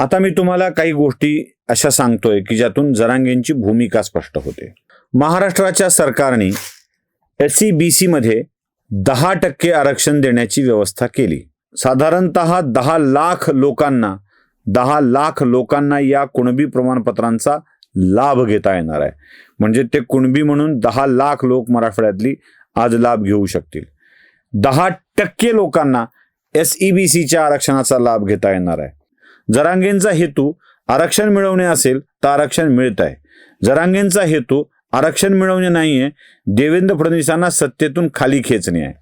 आता मी तुम्हाला काही गोष्टी अशा सांगतोय की ज्यातून जरांगेंची भूमिका स्पष्ट होते. महाराष्ट्राच्या सरकारने एस सी बी सीमध्ये दहा टक्के आरक्षण देण्याची व्यवस्था केली. साधारणतः दहा लाख लोकांना दहा लाख लोकांना या कुणबी प्रमाणपत्रांचा लाभ घेता येणार आहे. म्हणजे ते कुणबी म्हणून दहा लाख लोक मराठवाड्यातली आज लाभ घेऊ शकतील. दहा टक्के लोकांना एस ई बी सीच्या आरक्षणाचा लाभ घेता येणार आहे. जरांगेंचा हेतू आरक्षण मिळवणे असेल तर आरक्षण मिळत आहे. जरांगेंचा हेतू आरक्षण मिळवणे नाहीये देवेंद्र फडणवीसांना सत्तेतून खाली खेचणे आहे.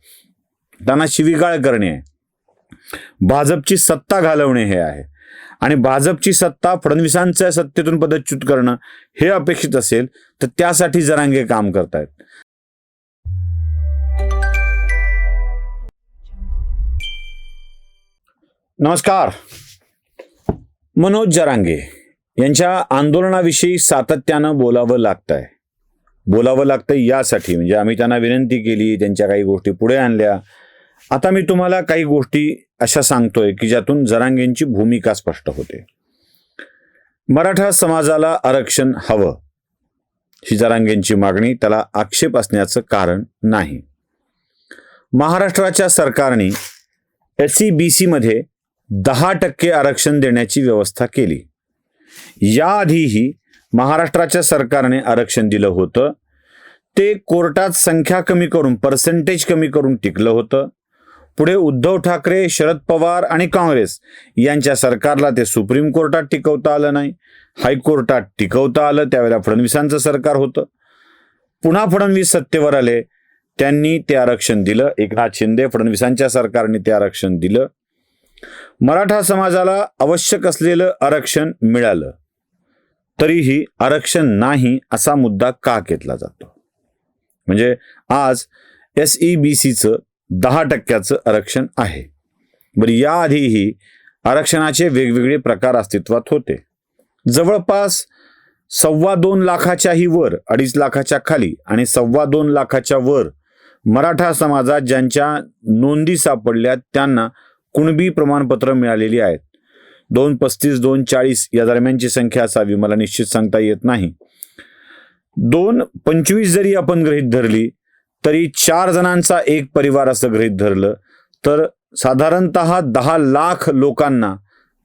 त्यांना शिवीगाळ करणे आहे. भाजपची सत्ता घालवणे हे आहे. आणि भाजपची सत्ता फडणवीसांच्या सत्तेतून पदच्युत करणं हे अपेक्षित असेल तर त्यासाठी जरांगे काम करतायत. नमस्कार. मनोज जरांगे यांच्या आंदोलनाविषयी सातत्यानं बोलावं लागतंय. बोलावं लागतंय यासाठी. म्हणजे आम्ही त्यांना विनंती केली त्यांच्या काही गोष्टी पुढे आणल्या. आता मी तुम्हाला काही गोष्टी अशा सांगतोय की ज्यातून जरांगेंची भूमिका स्पष्ट होते. मराठा समाजाला आरक्षण हवं ही जरांगेंची मागणी त्याला आक्षेप असण्याचं कारण नाही. महाराष्ट्राच्या सरकारने एस सी बी सीमध्ये दहा टक्के आरक्षण देण्याची व्यवस्था केली. याआधीही महाराष्ट्राच्या सरकारने आरक्षण दिलं होतं. ते कोर्टात संख्या कमी करून पर्सेंटेज कमी करून टिकलं होतं. पुढे उद्धव ठाकरे शरद पवार आणि काँग्रेस यांच्या सरकारला ते सुप्रीम कोर्टात टिकवता आलं नाही. हायकोर्टात टिकवता आलं त्यावेळेला फडणवीसांचं सरकार होतं. पुन्हा फडणवीस सत्तेवर आले त्यांनी ते आरक्षण दिलं. एकनाथ शिंदे फडणवीसांच्या सरकारने ते आरक्षण दिलं. मराठा समाजाला आवश्यक असलेलं आरक्षण मिळालं तरीही आरक्षण नाही असा मुद्दा का घेतला जातो? म्हणजे आज एस ई बी सीचं दहा टक्क्याचं आरक्षण आहे. बरं याआधीही आरक्षणाचे वेगवेगळे प्रकार अस्तित्वात होते. जवळपास सव्वा दोन लाखाच्याही वर अडीच लाखाच्या खाली आणि सव्वा दोन लाखाच्या वर मराठा समाजात ज्यांच्या नोंदी सापडल्या त्यांना कुणबी प्रमाणपत्र मिळालेली आहेत. दोन पस्तीस दोन चाळीस या दरम्यानची संख्या असावी मला निश्चित सांगता येत नाही. दोन पंचवीस जरी आपण गृहीत धरली तरी चार जणांचा एक परिवार असं गृहीत धरलं तर साधारणतः दहा लाख लोकांना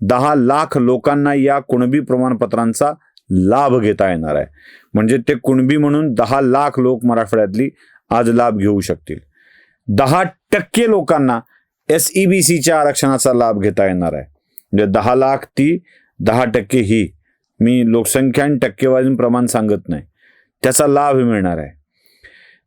दहा लाख लोकांना या कुणबी प्रमाणपत्रांचा लाभ घेता येणार आहे. म्हणजे ते कुणबी म्हणून दहा लाख लोक मराठवाड्यातली आज लाभ घेऊ शकतील. दहा टक्के लोकांना एस ई बी सीच्या आरक्षणाचा लाभ घेता येणार आहे. म्हणजे दहा लाख ती दहा टक्के ही. मी लोकसंख्या आणि टक्केवारी प्रमाण सांगत नाही. त्याचा लाभ मिळणार आहे.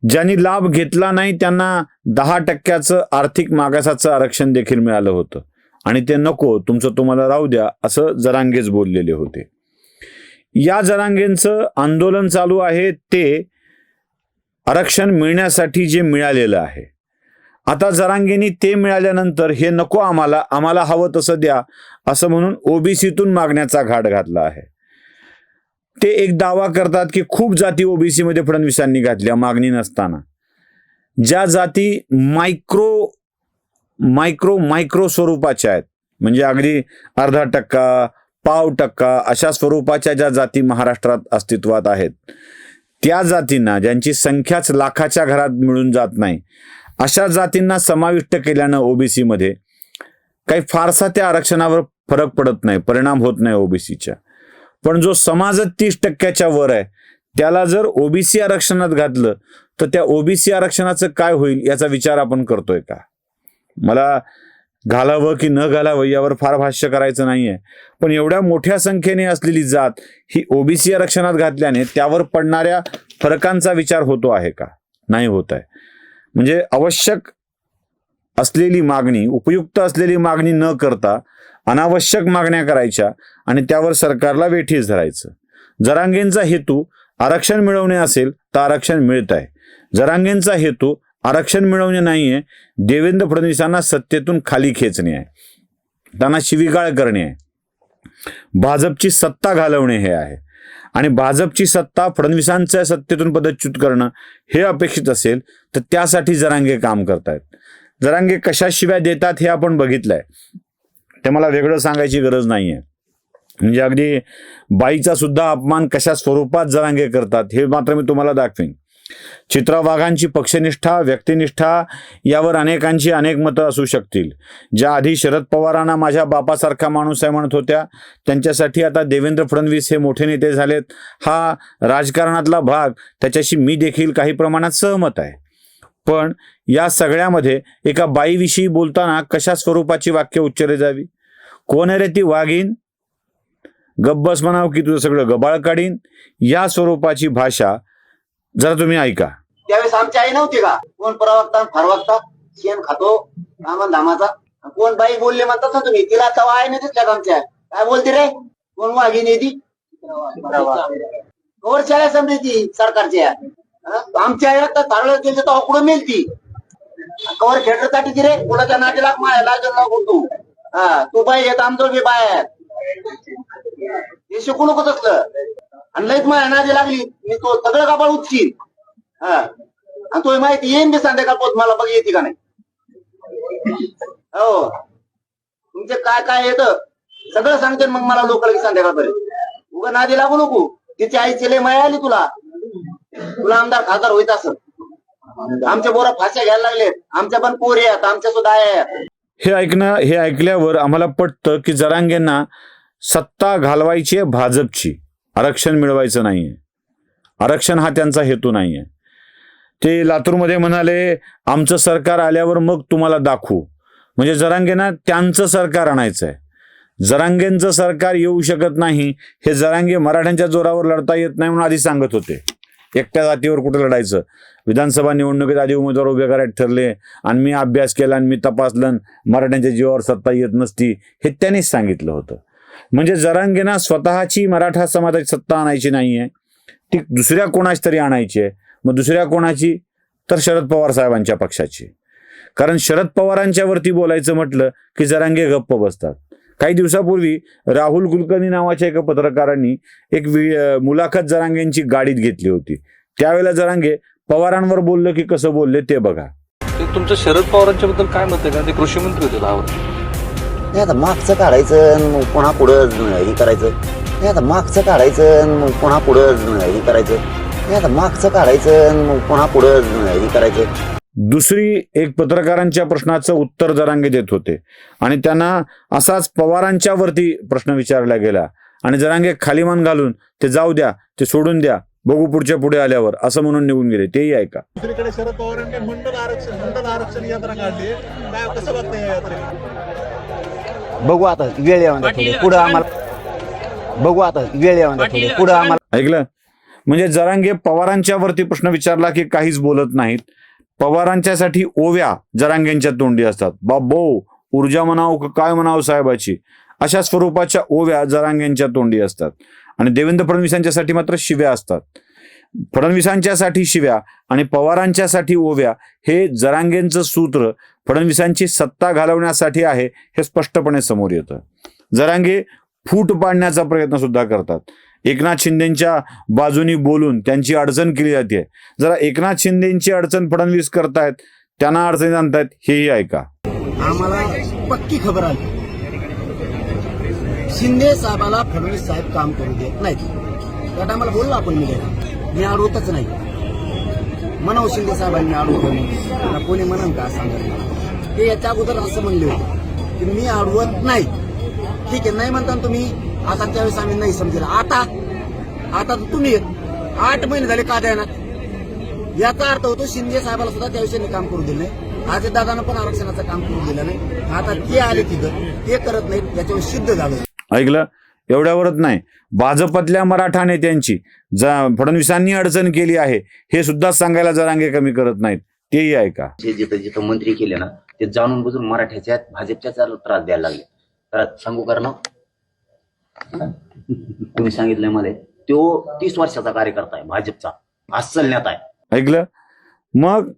ज्यांनी लाभ घेतला नाही त्यांना दहा टक्क्याचं आर्थिक मागासाचं आरक्षण देखील मिळालं होतं. आणि ते नको तुमचं तुम्हाला राहू द्या असं जरांगेच बोललेले होते. या जरांगेंचं आंदोलन चालू आहे ते आरक्षण मिळण्यासाठी जे मिळालेलं आहे. आता जरांगेनी ते मिळाल्यानंतर हे नको आम्हाला आम्हाला हवं तसं द्या असं म्हणून ओबीसीतून मागण्याचा घाट घातला आहे. ते एक दावा करतात की खूप जाती ओबीसी मध्ये फडणवीसांनी घातल्या मागणी नसताना. ज्या जाती मायक्रो मायक्रो मायक्रो स्वरूपाच्या आहेत म्हणजे अगदी अर्धा टक्का पाव टक्का अशा स्वरूपाच्या ज्या जाती महाराष्ट्रात अस्तित्वात आहेत त्या जातींना ज्यांची संख्याच लाखाच्या घरात मिळून जात नाही अशा जातींना समाविष्ट केल्यानं ओबीसी मध्ये काही फारसा त्या आरक्षणावर फरक पडत नाही परिणाम होत नाही ओबीसीच्या पण जो समाज तीस टक्क्याच्या वर आहे त्याला जर ओबीसी आरक्षणात घातलं तर त्या ओबीसी आरक्षणाचं काय होईल याचा विचार आपण करतोय का? मला घालावं की न घालावं यावर फार भाष्य करायचं नाहीये. पण एवढ्या मोठ्या संख्येने असलेली जात ही ओबीसी आरक्षणात घातल्याने त्यावर पडणाऱ्या फरकांचा विचार होतो आहे का? नाही होत आहे. म्हणजे आवश्यक असलेली मागणी उपयुक्त असलेली मागणी न करता अनावश्यक मागण्या करायच्या आणि त्यावर सरकारला वेठीस धरायचं. जरांगेंचा हेतू आरक्षण मिळवणे असेल तर आरक्षण मिळत आहे. जरांगेंचा हेतू आरक्षण मिळवणे नाहीये देवेंद्र फडणवीसांना सत्तेतून खाली खेचणे आहे. त्यांना शिवीगाळ करणे आहे. भाजपची सत्ता घालवणे हे आहे. आणि भाजपची सत्ता फडणवीसांच्या सत्तेतून पदच्युत करणं हे अपेक्षित असेल तर त्यासाठी जरांगे काम करतायत. जरांगे कशाशिवाय देतात हे आपण बघितलंय. ते मला वेगळं सांगायची गरज नाही आहे म्हणजे अगदी बाईचा सुद्धा अपमान कशा स्वरूपात जरांगे करतात हे मात्र मी तुम्हाला दाखवीन. चित्रा वाघांची पक्षनिष्ठा व्यक्तिनिष्ठा यावर अनेकांची अनेक मतं असू शकतील. ज्या आधी शरद पवारांना माझ्या बापासारखा माणूस आहे म्हणत होत्या त्यांच्यासाठी आता देवेंद्र फडणवीस हे मोठे नेते झालेत. हा राजकारणातला भाग त्याच्याशी मी देखील काही प्रमाणात सहमत आहे. पण या सगळ्यामध्ये एका बाईविषयी बोलताना कशा स्वरूपाची वाक्य उच्चारली जावी? कोण रे ती वाघीन गब्बस म्हणाव की तुझं सगळं गबाळ काढीन? या स्वरूपाची भाषा जरा तुम्ही ऐका. त्यावेळेस आमची आई नव्हती का? कोण प्रवक्ता फरवक्ता? शेण खातो रामन धामाचा. कोण बाई बोलले म्हणतात ना तुम्ही तिला तवा आहे नाही दिसल्या का आमच्या? काय बोलते रे? कोण वाघिणी ती कवर शाळा समजे ती सरकारच्या. आमच्या आई रक्तात तारळ गेले तर कुठं मेल ती. कवर खेटरसाठी ती रे. कुणाच्या नाटीला माया लागेल नको तू. हा तू बाई येत आमचं बी बाय हे शिकू नको तसलं. आणि लईच माया नादी लागली. मी तो सगळं कापड उचकीन. हा. आणि तो माहिती येईन बी संध्याकाळ पोच मला बघ येते का नाही. हो. तुमचे काय काय येत? सगळं सांगते मग मला लोक की संध्याकाळपर्यंत. उगा नादी लागू नको. तिची आईची लय माया आली तुला. तुला आमदार खासदार होईत असत आमच्या बोरा फाश्या घ्यायला लागलेत. आमच्या पण पोर आहेत आमच्या सुद्धा आहेत. हे ऐकणं हे ऐकल्यावर आम्हाला पटतं की जरांगेंना सत्ता घालवायची आहे भाजपची. आरक्षण मिळवायचं नाहीये. आरक्षण हा त्यांचा हेतू नाहीये. ते लातूरमध्ये म्हणाले आमचं सरकार आल्यावर मग तुम्हाला दाखवू. म्हणजे जरांगेंना त्यांचं सरकार आणायचं आहे जरांगेंचं सरकार येऊ शकत नाही. हे जरांगे मराठ्यांच्या जोरावर लढता येत नाही म्हणून आधी सांगत होते. एकट्या जातीवर कुठं लढायचं? विधानसभा निवडणुकीत आधी उमेदवार उभे करायला ठरले आणि मी अभ्यास केला आणि मी तपासलं आणि मराठ्यांच्या जीवावर सत्ता येत नसती हे त्यांनीच सांगितलं होतं. म्हणजे जरांगेना स्वतःची मराठा समाजाची सत्ता आणायची नाही आहे ती दुसऱ्या कोणाची तरी आणायची आहे. मग दुसऱ्या कोणाची? तर शरद पवार साहेबांच्या पक्षाची. कारण शरद पवारांच्या वरती बोलायचं म्हटलं की जरांगे गप्प बसतात. काही दिवसापूर्वी राहुल कुलकर्णी नावाच्या एका पत्रकारांनी एक वि- मुलाखत जरांगेंची गाडीत घेतली होती. त्यावेळेला जरांगे पवारांवर बोललं की कसं बोलले ते बघा. तुमचं शरद पवारांच्या बद्दल काय मत आहे? कारण ते कृषी मंत्री होते नाही आता मागचं काढायचं मग पुन्हा पुढं हे करायचं. नाही आता मागचं काढायचं मग पुन्हा पुढं हे करायचं. नाही आता मागचं काढायचं मग पुन्हा पुढं हे करायचं. दुसरी एक पत्रकारांच्या प्रश्नाचं उत्तर जरांगे देत होते. आणि त्यांना असाच पवारांच्या वरती प्रश्न विचारला गेला. आणि जरांगे खाली मान घालून ते जाऊ द्या ते सोडून द्या बघू पुढच्या पुढे आल्यावर असं म्हणून निघून गेले. तेही ऐका. दुसरीकडे शरद पवारांनी मंडल आरक्षण मंडल आरक्षण यात्रा काढली. काय कसं बघताय या यात्रेला? बघू आता वेळ येऊन थोडी. पुढं आम्हाला बघू आता वेळ येऊन थोडी. पुढं आम्हाला ऐकलं? म्हणजे जरांगे पवारांच्या वरती प्रश्न विचारला की काहीच बोलत नाहीत. पवारांच्यासाठी ओव्या जरांगेंच्या तोंडी असतात. बाबो ऊर्जा म्हणाव का काय म्हणाव साहेबाची? अशा स्वरूपाच्या ओव्या जरांगेंच्या तोंडी असतात. आणि देवेंद्र फडणवीसांच्यासाठी मात्र शिव्या असतात. फडणवीसांच्यासाठी शिव्या आणि पवारांच्यासाठी ओव्या हे जरांगेंचं सूत्र फडणवीसांची सत्ता घालवण्यासाठी आहे हे स्पष्टपणे समोर येतं. जरांगे फूट पाडण्याचा प्रयत्न सुद्धा करतात. एकनाथ शिंदेच्या बाजूनी बोलून त्यांची अडचण केली जाते. जरा एकनाथ शिंदेची अडचण फडणवीस करतायत त्यांना अडचणी आणतायत हेही ऐका. आम्हाला पक्की खबर आली. शिंदे साहेबाला फडणवीस साहेब काम करू देत नाही त्या टायमाला बोललो आपण मी अडवतच नाही. म्हणाव शिंदे साहेबांनी अडवतो कोणी म्हणन का सांगा ते याच्या अगोदर असं म्हणले होते की मी अडवत नाही. ठीक आहे नाही म्हणता तुम्ही आता त्यावेळेस आम्ही नाही समजेल. आता आता तुम्ही आठ महिने झाले का द्यायना याचा अर्थ होतो शिंदे साहेबाला सुद्धा त्या विषयाने काम करू दिलं नाही. आज दादानं पण आरक्षणाचं काम करू दिलं नाही. आता ते आले तिथं ते करत नाहीत त्याच्यावर सिद्ध झालं. ऐकलं? एवढ्यावरच नाही. भाजपातल्या मराठा नेत्यांची ज- फडणवीसांनी अडचण केली आहे हे सुद्धा सांगायला जरांगे कमी करत नाहीत तेही ऐका. जे जिथं जिथं मंत्री केले ना ते जाणून बुजून मराठ्याच्या भाजपच्या त्रास द्यायला लागले. तर सांगू कर ना तुम्ही सांगितलं मला. तो तीस वर्षाचा कार्यकर्ता आहे भाजपचा. अस्सल नेता आहे. ऐकलं? मग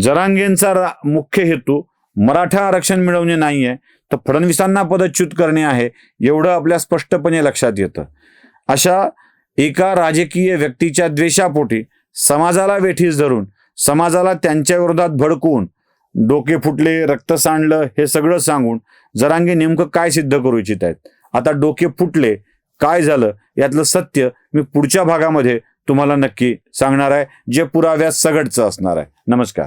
जरांगेंचा मुख्य हेतू मराठा आरक्षण मिळवणे नाही आहे तर फडणवीसांना पदच्युत करणे आहे एवढं आपल्या स्पष्टपणे लक्षात येतं. अशा एका राजकीय व्यक्तीच्या द्वेषापोटी समाजाला वेठीस धरून समाजाला त्यांच्या विरोधात भडकवून डोके फुटले रक्त सांडलं हे सगळं सांगून जरांगे नेमकं काय सिद्ध करू इच्छित आहेत? आता डोके फुटले काय झालं? यातलं सत्य मी पुढच्या भागामध्ये तुम्हाला नक्की सांगणार आहे जे पुराव्या सगटचं असणार आहे. नमस्कार.